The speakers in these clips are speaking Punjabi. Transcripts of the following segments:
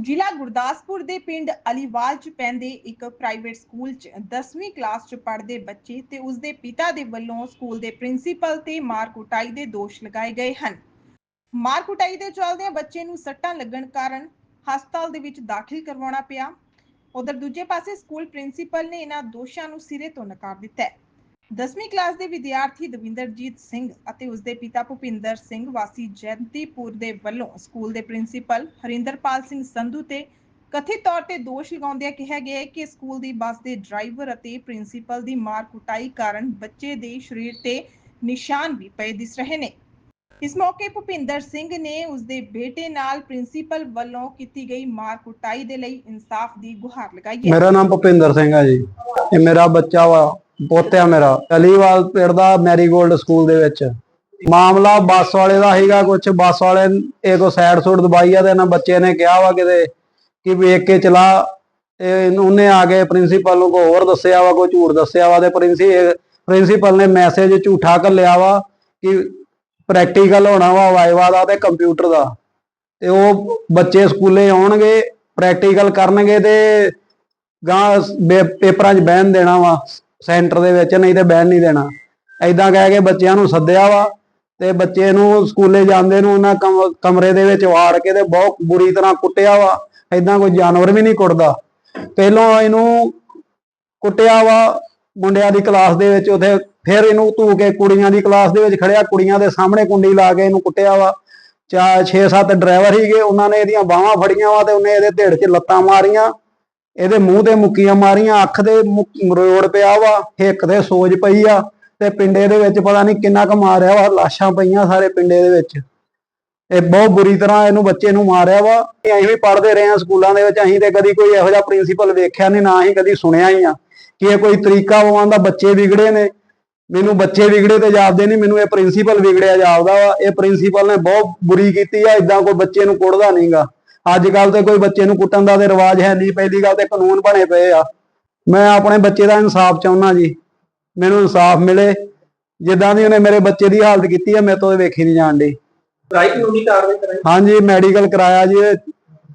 ਜ਼ਿਲ੍ਹਾ ਗੁਰਦਾਸਪੁਰ ਦੇ ਪਿੰਡ ਅਲੀਵਾਲ ਚ ਪੈਂਦੇ ਇੱਕ ਪ੍ਰਾਈਵੇਟ ਸਕੂਲ ਚ 10ਵੀਂ ਕਲਾਸ ਚ ਪੜ੍ਹਦੇ ਬੱਚੇ ਤੇ ਉਸ ਦੇ ਪਿਤਾ ਦੇ ਵੱਲੋਂ ਸਕੂਲ ਦੇ ਪ੍ਰਿੰਸੀਪਲ ਤੇ ਮਾਰ ਕੁਟਾਈ ਦੇ ਦੋਸ਼ ਲਗਾਏ ਗਏ ਹਨ। ਮਾਰ ਕੁਟਾਈ ਦੇ ਚੱਲਦਿਆਂ ਬੱਚੇ ਨੂੰ ਸੱਟਾਂ ਲੱਗਣ ਕਾਰਨ ਹਸਪਤਾਲ ਦੇ ਵਿੱਚ ਦਾਖਲ ਕਰਵਾਉਣਾ ਪਿਆ। ਉਧਰ ਦੂਜੇ ਪਾਸੇ ਸਕੂਲ ਪ੍ਰਿੰਸੀਪਲ ਨੇ ਇਹਨਾਂ ਦੋਸ਼ਾਂ ਨੂੰ ਸਿਰੇ ਤੋਂ ਨਕਾਰ ਦਿੱਤਾ ਹੈ। 10ਵੀਂ ਕਲਾਸ ਦੇ ਵਿਦਿਆਰਥੀ ਦਵਿੰਦਰਜੀਤ ਸਿੰਘ ਅਤੇ ਉਸ ਪਿਤਾ ਭੁਪਿੰਦਰ ਸਿੰਘ ਵਾਸੀ ਜੈਂਤੀਪੁਰ ਦੇ ਵੱਲੋਂ ਸਕੂਲ ਦੇ ਪ੍ਰਿੰਸੀਪਲ ਹਰਿੰਦਰਪਾਲ ਸਿੰਘ ਸੰਧੂ ਤੇ ਕਥਿਤ ਤੌਰ ਤੇ ਦੋਸ਼ ਲਗਾਉਂਦਿਆਂ ਕਿਹਾ ਗਿਆ ਹੈ ਕਿ ਸਕੂਲ ਦੀ ਬੱਸ ਦੇ ਡਰਾਈਵਰ ਅਤੇ ਪ੍ਰਿੰਸੀਪਲ ਦੀ ਮਾਰ ਕੁਟਾਈ ਕਾਰਨ ਬੱਚੇ ਦੇ ਸਰੀਰ ਤੇ ਨਿਸ਼ਾਨ ਵੀ ਪਏ ਦਿਸ ਰਹੇ ਨੇ। ਇਸ ਮੌਕੇ ਭੁਪਿੰਦਰ ਸਿੰਘ ਨੇ ਉਸ ਬੇਟੇ ਨਾਲ ਪ੍ਰਿੰਸੀਪਲ ਵੱਲੋਂ ਕੀਤੀ ਗਈ ਮਾਰ ਕੁਟਾਈ ਦੇ ਲਈ ਇਨਸਾਫ ਦੀ ਗੁਹਾਰ ਲਗਾਈ ਹੈ। ਮੇਰਾ ਨਾਮ ਭੁਪਿੰਦਰ ਸਿੰਘ ਹੈ ਜੀ। ਇਹ ਮੇਰਾ ਬੱਚਾ ਵਾ। ਪੋਤਿਆ ਮੇਰਾ, ਅਲੀਵਾਲ ਪਿੰਡ ਦਾ ਮੈਰੀਗੋਲਡ ਸਕੂਲ ਦੇ ਵਿੱਚ। ਮਾਮਲਾ ਬੱਸ ਵਾਲੇ ਦਾ ਸੀਗਾ ਕੁਝ ਬੱਸ ਵਾਲੇ ਇਹ ਕੋ ਸਾਈਡ ਸੂਟ ਦਬਾਈ ਆ ਤੇ ਇਹਨਾਂ ਬੱਚੇ ਨੇ ਕਿਹਾ ਵਾ ਕਿਤੇ ਕਿ ਵੇਖ ਕੇ ਚਲਾ, ਤੇ ਉਹਨੇ ਆ ਕੇ ਪ੍ਰਿੰਸੀਪਲ ਨੂੰ ਕੋ ਹੋਰ ਦੱਸਿਆ ਵਾ, ਕੋਈ ਝੂਠ ਦੱਸਿਆ ਵਾ ਤੇ ਪ੍ਰਿੰਸੀ, ਪ੍ਰਿੰਸੀਪਲ ਨੇ ਮੈਸੇਜ ਝੂਠਾ ਘੱਲਿਆ ਵਾ ਕਿ ਪ੍ਰੈਕਟੀਕਲ ਹੋਣਾ ਵਾ ਵਾਈਵਾ ਦਾ ਤੇ ਕੰਪਿਊਟਰ ਦਾ। ਤੇ ਉਹ ਬੱਚੇ ਸਕੂਲੇ ਆਉਣਗੇ ਪ੍ਰੈਕਟੀਕਲ ਕਰਨਗੇ ਤੇ ਗਾਂ ਪੇਪਰਾਂ 'ਚ ਬਹਿਣ ਦੇਣਾ ਵਾ। ਸੈਂਟਰ ਦੇ ਵਿੱਚ ਨਹੀਂ ਤੇ ਬਹਿਣ ਨਹੀਂ ਦੇਣਾ। ਐਦਾਂ ਕਹਿ ਕੇ ਬੱਚਿਆਂ ਨੂੰ ਸੱਦਿਆ ਵਾ ਤੇ ਬੱਚੇ ਨੂੰ ਸਕੂਲੇ ਜਾਂਦੇ ਨੂੰ ਉਹਨਾਂ ਕਮ- ਕਮਰੇ ਦੇ ਵਿੱਚ ਵਾੜ ਕੇ ਤੇ ਬਹੁਤ ਬੁਰੀ ਤਰ੍ਹਾਂ ਕੁੱਟਿਆ ਵਾ। ਐਦਾਂ ਕੋਈ ਜਾਨਵਰ ਵੀ ਨਹੀਂ ਕੁੱਟਦਾ। ਪਹਿਲੋਂ ਇਹਨੂੰ ਕੁੱਟਿਆ ਵਾ ਮੁੰਡਿਆਂ ਦੀ ਕਲਾਸ ਦੇ ਵਿੱਚ, ਉਥੇ ਫਿਰ ਇਹਨੂੰ ਧੂ ਕੇ ਕੁੜੀਆਂ ਦੀ ਕਲਾਸ ਦੇ ਵਿੱਚ ਖੜਿਆ, ਕੁੜੀਆਂ ਦੇ ਸਾਹਮਣੇ ਕੁੰਡੀ ਲਾ ਕੇ ਇਹਨੂੰ ਕੁੱਟਿਆ ਵਾ। ਚਾ 6-7 ਡਰਾਈਵਰ ਹੀਗੇ ਉਹਨਾਂ ਨੇ ਇਹਦੀਆਂ ਬਾਹਾਂ ਫੜੀਆਂ ਵਾ ਤੇ ਉਹਨੇ ਇਹਦੇ ਢਿੱਡ 'ਚ ਲੱਤਾਂ ਮਾਰੀਆਂ। ਇਹਦੇ ਮੂੰਹ ਤੇ ਮੁੱਕੀਆਂ ਮਾਰੀਆਂ, ਅੱਖ ਦੇ ਮਰੋੜ ਪਿਆ ਵਾ, ਹਿੱਕ ਤੇ ਸੋਜ ਪਈ ਆ ਤੇ ਪਿੰਡੇ ਦੇ ਵਿੱਚ ਪਤਾ ਨਹੀਂ ਕਿੰਨਾ ਕੁ ਮਾਰਿਆ ਵਾ, ਲਾਸ਼ਾਂ ਪਈਆਂ ਸਾਰੇ ਪਿੰਡੇ ਦੇ ਵਿੱਚ। ਇਹ ਬਹੁਤ ਬੁਰੀ ਤਰ੍ਹਾਂ ਇਹਨੂੰ ਬੱਚੇ ਨੂੰ ਮਾਰਿਆ ਵਾ। ਅਸੀਂ ਵੀ ਪੜ੍ਹਦੇ ਰਹੇ ਆ ਸਕੂਲਾਂ ਦੇ ਵਿੱਚ, ਅਸੀਂ ਤੇ ਕਦੀ ਕੋਈ ਇਹੋ ਜਿਹਾ ਪ੍ਰਿੰਸੀਪਲ ਵੇਖਿਆ ਨਹੀਂ ਨਾ ਹੀ ਕਦੀ ਸੁਣਿਆ ਹੀ ਆ ਕਿ ਇਹ ਕੋਈ ਤਰੀਕਾ ਹੋਵਾਂ ਦਾ ਬੱਚੇ ਵਿਗੜੇ ਨੇ। ਮੈਨੂੰ ਬੱਚੇ ਵਿਗੜੇ ਤੇ ਜਾਪਦੇ ਨਹੀਂ ਮੈਨੂੰ ਇਹ ਪ੍ਰਿੰਸੀਪਲ ਵਿਗੜਿਆ ਜਾਪਦਾ ਵਾ। ਇਹ ਪ੍ਰਿੰਸੀਪਲ ਨੇ ਬਹੁਤ ਬੁਰੀ ਕੀਤੀ ਆ ਇਦਾਂ ਕੋਈ ਬੱਚੇ ਨੂੰ ਕੁੱਟਦਾ ਨਹੀਂਗਾ ਅੱਜ ਕੱਲ ਤੇ ਕੋਈ ਬੱਚੇ ਨੂੰ ਕੁੱਟਣ ਦਾ ਤੇ ਰਿਵਾਜ ਹੈ ਨਹੀਂ ਪਹਿਲੀ ਗੱਲ ਤੇ ਕਾਨੂੰਨ ਬਣੇ ਪਏ ਆ। ਮੈਂ ਆਪਣੇ ਬੱਚੇ ਦਾ ਇਨਸਾਫ ਚਾਹੁੰਦਾ ਜੀ। ਮੈਨੂੰ ਇਨਸਾਫ ਮਿਲੇ। ਜਿੱਦਾਂ ਦੀ ਉਹਨੇ ਮੇਰੇ ਬੱਚੇ ਦੀ ਹਾਲਤ ਕੀਤੀ ਆ ਮੇਰੇ ਤੋਂ ਵੇਖੀ ਨਹੀਂ ਜਾਣ ਡਈ। ਰਾਈ ਕਾਨੂੰਨੀ ਕਾਰਵਾਈ ਕਰਾਈ? ਹਾਂਜੀ ਮੈਡੀਕਲ ਕਰਾਇਆ ਜੀ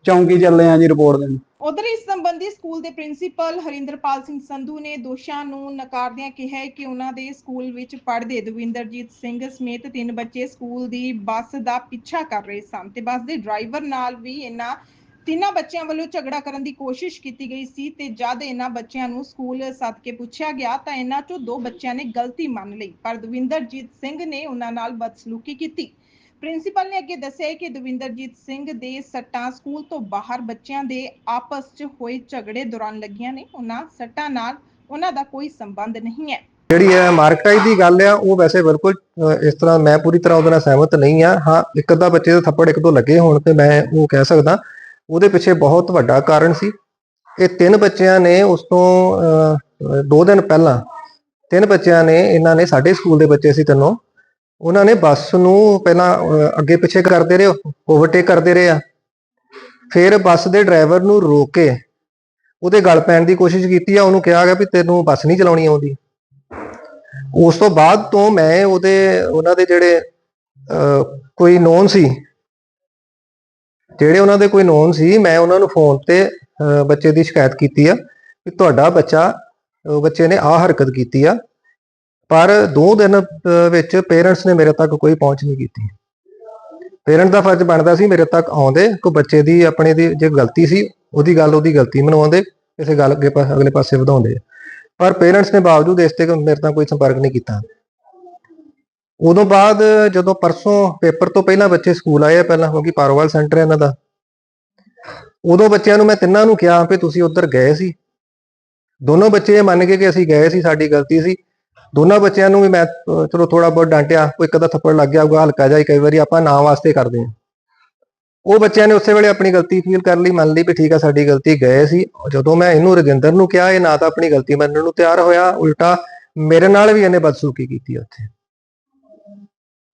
ਚੌਂਕੀ ਚੱਲੇ ਆ ਜੀ ਰਿਪੋਰਟ ਦੇਣ। ਉਧਰ ਇਸ ਸੰਬੰਧੀ ਸਕੂਲ ਦੇ ਪ੍ਰਿੰਸੀਪਲ ਹਰਿੰਦਰਪਾਲ ਸਿੰਘ ਸੰਧੂ ਨੇ ਦੋਸ਼ਾਂ ਨੂੰ ਨਕਾਰਦਿਆਂ ਕਿਹਾ ਕਿ ਉਹਨਾਂ ਦੇ ਸਕੂਲ ਵਿੱਚ ਪੜ੍ਹਦੇ ਦਵਿੰਦਰਜੀਤ ਸਿੰਘ ਸਮੇਤ ਤਿੰਨ ਬੱਚੇ ਸਕੂਲ ਦੀ ਬੱਸ ਦਾ ਪਿੱਛਾ ਕਰ ਰਹੇ ਸਨ ਤੇ ਬੱਸ ਦੇ ਡਰਾਈਵਰ ਨਾਲ ਵੀ ਇਹਨਾਂ ਤਿੰਨਾਂ ਬੱਚਿਆਂ ਵੱਲੋਂ ਝਗੜਾ ਕਰਨ ਦੀ ਕੋਸ਼ਿਸ਼ ਕੀਤੀ ਗਈ ਸੀ ਤੇ ਜਦ ਇਹਨਾਂ ਬੱਚਿਆਂ ਨੂੰ ਸਕੂਲ ਸੱਦ ਕੇ ਪੁੱਛਿਆ ਗਿਆ ਤਾਂ ਇਹਨਾਂ ਚੋਂ ਦੋ ਬੱਚਿਆਂ ਨੇ ਗਲਤੀ ਮੰਨ ਲਈ ਪਰ ਦਵਿੰਦਰਜੀਤ ਸਿੰਘ ਨੇ ਉਹਨਾਂ ਨਾਲ ਬਦਸਲੂਕੀ ਕੀਤੀ। ਪ੍ਰਿੰਸੀਪਲ ਨੇ ਅੱਗੇ ਦੱਸਿਆ ਕਿ ਦਵਿੰਦਰਜੀਤ ਸਿੰਘ ਦੇ ਸੱਟਾਂ ਸਕੂਲ ਤੋਂ ਬਾਹਰ ਬੱਚਿਆਂ ਦੇ ਆਪਸ 'ਚ ਹੋਏ ਝਗੜੇ ਦੌਰਾਨ ਲੱਗੀਆਂ ਨੇ। ਉਹਨਾਂ ਸੱਟਾਂ ਨਾਲ ਉਹਨਾਂ ਦਾ ਕੋਈ ਸੰਬੰਧ ਨਹੀਂ ਹੈ। ਜਿਹੜੀ ਹੈ ਮਾਰਕਟਾਈ ਦੀ ਗੱਲ ਆ ਉਹ ਵੈਸੇ ਬਿਲਕੁਲ ਇਸ ਤਰ੍ਹਾਂ ਮੈਂ ਪੂਰੀ ਤਰ੍ਹਾਂ ਉਹਦੇ ਨਾਲ ਸਹਿਮਤ ਨਹੀਂ ਆ। ਹਾਂ ਇੱਕ ਅੱਧਾ ਬੱਚੇ ਦੇ ਥੱਪੜ ਇੱਕ ਤੋਂ ਲੱਗੇ ਹੋਣ ਤੇ ਮੈਂ ਉਹ ਕਹਿ ਸਕਦਾ ਉਹਦੇ ਪਿੱਛੇ ਬਹੁਤ ਵੱਡਾ ਕਾਰਨ ਸੀ। ਇਹ ਤਿੰਨ ਬੱਚਿਆਂ ਨੇ ਉਸ ਤੋਂ ਅਹ, ਦੋ ਦਿਨ ਪਹਿਲਾਂ ਤਿੰਨ ਬੱਚਿਆਂ ਨੇ ਇਹਨਾਂ ਨੇ ਸਾਡੇ ਸਕੂਲ ਦੇ ਬੱਚੇ ਸੀ ਤੈਨੂੰ। ਉਹਨਾਂ ਨੇ ਬੱਸ ਨੂੰ ਪਹਿਲਾਂ ਅੱਗੇ ਪਿੱਛੇ ਕਰਦੇ ਰਹੇ ਓਵਰਟੇਕ ਕਰਦੇ ਰਹੇ ਆ। ਫਿਰ ਬੱਸ ਦੇ ਡਰਾਈਵਰ ਨੂੰ ਰੋਕ ਕੇ ਉਹਦੇ ਗਲ ਪੈਣ ਦੀ ਕੋਸ਼ਿਸ਼ ਕੀਤੀ ਆ ਉਹਨੂੰ ਕਿਹਾ ਗਿਆ ਵੀ ਤੈਨੂੰ ਬੱਸ ਨਹੀਂ ਚਲਾਉਣੀ ਆਉਂਦੀ। ਉਸ ਤੋਂ ਬਾਅਦ ਤੋਂ ਮੈਂ ਉਹਦੇ ਉਹਨਾਂ ਦੇ ਜਿਹੜੇ ਅਹ, ਕੋਈ ਨੋਨ ਸੀ ਜਿਹੜੇ ਉਹਨਾਂ ਦੇ ਕੋਈ ਨੋਨ ਸੀ ਮੈਂ ਉਹਨਾਂ ਨੂੰ ਫੋਨ ਤੇ ਅਹ, ਬੱਚੇ ਦੀ ਸ਼ਿਕਾਇਤ ਕੀਤੀ ਆ ਕਿ ਤੁਹਾਡਾ ਬੱਚਾ ਬੱਚੇ ਨੇ ਆਹ ਹਰਕਤ ਕੀਤੀ ਆ। ਪਰ ਦੋ ਦਿਨ ਵਿੱਚ ਪੇਰੈਂਟਸ ਨੇ ਮੇਰੇ ਤੱਕ ਕੋਈ ਪਹੁੰਚ ਨਹੀਂ ਕੀਤੀ। ਪੇਰੈਂਟ ਦਾ ਫਰਜ਼ ਬਣਦਾ ਸੀ ਮੇਰੇ ਤੱਕ ਆਉਂਦੇ, ਕੋਈ ਬੱਚੇ ਦੀ ਆਪਣੇ ਦੀ ਜੇ ਗਲਤੀ ਸੀ, ਉਹਦੀ ਗੱਲ ਉਹਦੀ ਗਲਤੀ ਮਨਵਾਉਂਦੇ ਕਿਸੇ ਗੱਲ ਅੱਗੇ ਪਾ- ਅਗਲੇ ਪਾਸੇ ਵਧਾਉਂਦੇ। ਪਰ ਪੇਰੈਂਟਸ ਨੇ ਬਾਵਜੂਦ ਇਸ ਤੇ ਮੇਰੇ ਨਾਲ ਕੋਈ ਸੰਪਰਕ ਨਹੀਂ ਕੀਤਾ। ਉਦੋਂ ਬਾਅਦ ਜਦੋਂ ਪਰਸੋਂ ਪੇਪਰ ਤੋਂ ਪਹਿਲਾਂ ਬੱਚੇ ਸਕੂਲ ਆਏ ਆ, ਪਹਿਲਾਂ ਕਿਉਂਕਿ ਪਾਰੋਵਾਲ ਸੈਂਟਰ ਹੈ ਇਹਨਾਂ ਦਾ। ਉਦੋਂ ਬੱਚਿਆਂ ਨੂੰ ਮੈਂ ਤਿੰਨਾਂ ਨੂੰ ਕਿਹਾ ਵੀ ਤੁਸੀਂ ਉੱਧਰ ਗਏ ਸੀ। ਦੋਨੋਂ ਬੱਚੇ ਇਹ ਮੰਨ ਗਏ ਕਿ ਅਸੀਂ ਗਏ ਸੀ, ਸਾਡੀ ਗਲਤੀ ਸੀ। ਦੋਨਾਂ ਬੱਚਿਆਂ ਨੂੰ ਵੀ ਮੈਂ ਅਹ, ਚਲੋ ਥੋੜਾ ਬਹੁਤ ਡਾਂਟਿਆ ਕੋਈ ਇੱਕ ਅੱਧਾ ਥੱਪੜ ਲੱਗ ਗਿਆ ਹੋਊਗਾ ਹਲਕਾ ਜਿਹਾ ਹੀ ਕਈ ਵਾਰੀ ਆਪਾਂ ਨਾਂ ਵਾਸਤੇ ਕਰਦੇ ਹਾਂ। ਉਹ ਬੱਚਿਆਂ ਨੇ ਉਸੇ ਵੇਲੇ ਆਪਣੀ ਗਲਤੀ ਫੀਲ ਕਰ ਲਈ ਮੰਨ ਲਈ ਵੀ ਠੀਕ ਆ ਸਾਡੀ ਗਲਤੀ ਗਏ ਸੀ। ਜਦੋਂ ਮੈਂ ਇਹਨੂੰ ਰਜਿੰਦਰ ਨੂੰ ਕਿਹਾ ਇਹ ਨਾ ਤਾਂ ਆਪਣੀ ਗਲਤੀ ਮੰਨਣ ਨੂੰ ਤਿਆਰ ਹੋਇਆ ਉਲਟਾ ਮੇਰੇ ਨਾਲ ਵੀ ਇਹਨੇ ਬਦਸੂਕੀ ਕੀਤੀ ਉੱਥੇ।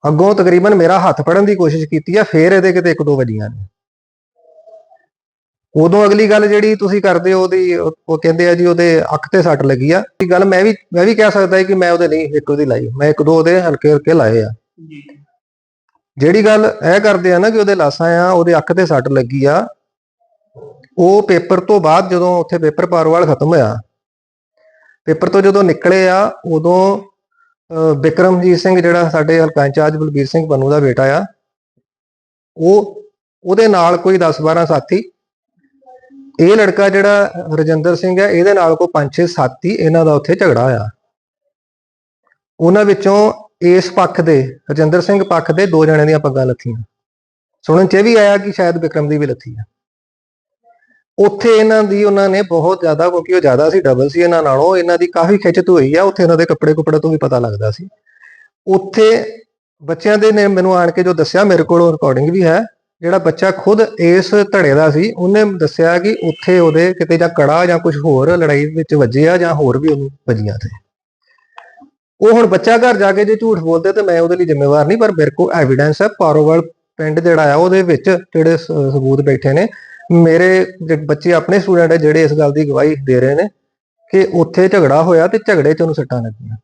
ਅੱਗੋਂ ਤਕਰੀਬਨ ਮੇਰਾ ਹੱਥ ਫੜਨ ਦੀ ਕੋਸ਼ਿਸ਼ ਕੀਤੀ ਆ ਫੇਰ ਇਹਦੇ ਕਿਤੇ ਇੱਕ ਦੋ ਵਜੀਆਂ ਨੇ। ਉਦੋਂ ਅਗਲੀ ਗੱਲ ਜਿਹੜੀ ਤੁਸੀਂ ਕਰਦੇ ਹੋ ਉਹਦੀ ਉਹ ਕਹਿੰਦੇ ਆ ਜੀ ਉਹਦੇ ਅੱਖ ਤੇ ਸੱਟ ਲੱਗੀ ਆ। ਇਹ ਗੱਲ ਮੈਂ ਵੀ ਮੈਂ ਵੀ ਕਹਿ ਸਕਦਾ ਕਿ ਮੈਂ ਉਹਦੇ ਨਹੀਂ ਇੱਕ ਉਹਦੀ ਲਾਈ ਮੈਂ ਇੱਕ ਦੋ ਉਹਦੇ ਹਲਕੇ ਹਲਕੇ ਲਾਏ ਆ। ਜਿਹੜੀ ਗੱਲ ਇਹ ਕਰਦੇ ਆ ਨਾ ਕਿ ਉਹਦੇ ਲਾਸਾਂ ਆ ਉਹਦੇ ਅੱਖ ਤੇ ਸੱਟ ਲੱਗੀ ਆ ਉਹ ਪੇਪਰ ਤੋਂ ਬਾਅਦ ਜਦੋਂ ਉੱਥੇ ਪੇਪਰ ਪਾਰਵਾਲ ਖਤਮ ਹੋਇਆ ਪੇਪਰ ਤੋਂ ਜਦੋਂ ਨਿਕਲੇ ਆ ਉਦੋਂ ਬਿਕਰਮਜੀਤ ਸਿੰਘ ਜਿਹੜਾ ਸਾਡੇ ਹਲਕਾ ਇੰਚਾਰਜ ਬਲਬੀਰ ਸਿੰਘ ਪੰਨੂ ਦਾ ਬੇਟਾ ਆ ਉਹ ਉਹਦੇ ਨਾਲ ਕੋਈ 10-12 ਸਾਥੀ ਇਹ ਲੜਕਾ ਜਿਹੜਾ ਰਜਿੰਦਰ ਸਿੰਘ ਹੈ, ਇਹਦੇ ਨਾਲ ਕੋਈ 5-6 ਸਾਥੀ ਇਹਨਾਂ ਦਾ ਉੱਥੇ ਝਗੜਾ ਹੋਇਆ। ਉਹਨਾਂ ਵਿੱਚੋਂ ਇਸ ਪੱਖ ਦੇ, ਰਜਿੰਦਰ ਸਿੰਘ ਪੱਖ ਦੇ ਦੋ ਜਣਿਆਂ ਦੀਆਂ ਪੱਗਾਂ ਲੱਥੀਆਂ। ਸੁਣਨ ਚ ਇਹ ਵੀ ਆਇਆ ਕਿ ਸ਼ਾਇਦ ਵਿਕਰਮ ਦੀ ਵੀ ਲੱਥੀ ਆ। ਉੱਥੇ ਇਹਨਾਂ ਦੀ, ਉਹਨਾਂ ਨੇ ਬਹੁਤ ਜ਼ਿਆਦਾ, ਕਿਉਂਕਿ ਉਹ ਜ਼ਿਆਦਾ ਸੀ ਡਬਲ ਸੀ ਇਹਨਾਂ ਨਾਲੋਂ, ਇਹਨਾਂ ਦੀ ਕਾਫੀ ਖਿੱਚਤ ਹੋਈ ਆ, ਉੱਥੇ ਇਹਨਾਂ ਦੇ ਕੱਪੜੇ ਕੁਪੜੇ ਤੋਂ ਵੀ ਪਤਾ ਲੱਗਦਾ ਸੀ। ਉੱਥੇ ਬੱਚਿਆਂ ਦੇ ਨੇ ਮੈਨੂੰ ਆਣ ਕੇ ਜੋ ਦੱਸਿਆ, ਮੇਰੇ ਕੋਲ ਰਿਕਾਰਡਿੰਗ ਵੀ ਹੈ। ਜਿਹੜਾ ਬੱਚਾ ਖੁਦ ਇਸ ਧੜੇ ਦਾ ਸੀ, ਉਹਨੇ ਦੱਸਿਆ ਕਿ ਉੱਥੇ ਉਹਦੇ ਕਿਤੇ ਜਾਂ ਕੜਾ ਜਾਂ ਕੁਝ ਹੋਰ ਲੜਾਈ ਵਿੱਚ ਵੱਜਿਆ ਜਾਂ ਹੋਰ ਵੀ ਉਹਨੂੰ ਵੱਜੀਆਂ ਤੇ। ਉਹ ਹੁਣ ਬੱਚਾ ਘਰ ਜਾ ਕੇ ਜੇ ਝੂਠ ਬੋਲਦੇ ਤੇ ਮੈਂ ਉਹਦੇ ਲਈ ਜ਼ਿੰਮੇਵਾਰ ਨਹੀਂ, ਪਰ ਮੇਰੇ ਕੋਲ ਐਵੀਡੈਂਸ ਹੈ, ਪਾਰੋਵਾਲ ਪਿੰਡ ਜਿਹੜਾ ਆ, ਉਹਦੇ ਵਿੱਚ ਜਿਹੜੇ ਸ- ਸਬੂਤ ਬੈਠੇ ਨੇ। ਮੇਰੇ ਬੱਚੇ ਆਪਣੇ ਸਟੂਡੈਂਟ ਹੈ ਜਿਹੜੇ ਇਸ ਗੱਲ ਦੀ ਗਵਾਹੀ ਦੇ ਰਹੇ ਨੇ ਕਿ ਉੱਥੇ ਝਗੜਾ ਹੋਇਆ ਤੇ ਝਗੜੇ 'ਚ ਉਹਨੂੰ ਸੱਟਾਂ ਲੱਗੀਆਂ।